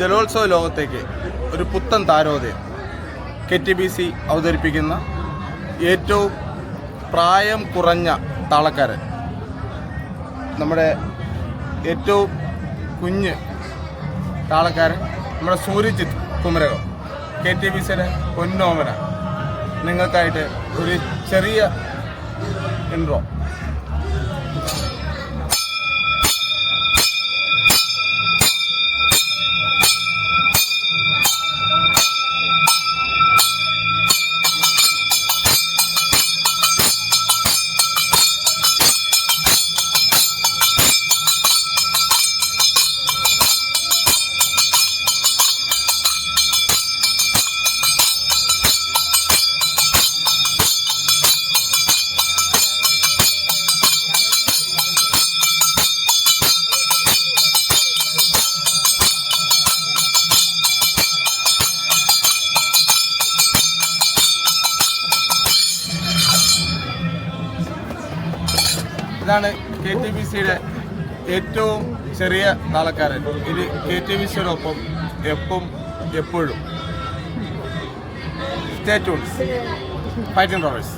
ജലോത്സവ ലോകത്തേക്ക് ഒരു പുത്തൻ താരോദയം കെ ടി ബി സി അവതരിപ്പിക്കുന്ന ഏറ്റവും പ്രായം കുറഞ്ഞ താളക്കാരൻ. നമ്മുടെ ഏറ്റവും കുഞ്ഞ് താളക്കാരൻ നമ്മുടെ Suryajith Kumarakom K T B സിയുടെ പൊന്നോമന. നിങ്ങൾക്കായിട്ട് ഒരു ചെറിയ ഇൻട്രോ ഇതാണ് കെ ടി ബി സിയുടെ ഏറ്റവും ചെറിയ താളക്കാരൻ ഇത് കെ ടി ബി സിയുടെ ഒപ്പം എപ്പം എപ്പോഴും. Stay tunes fighting Rovers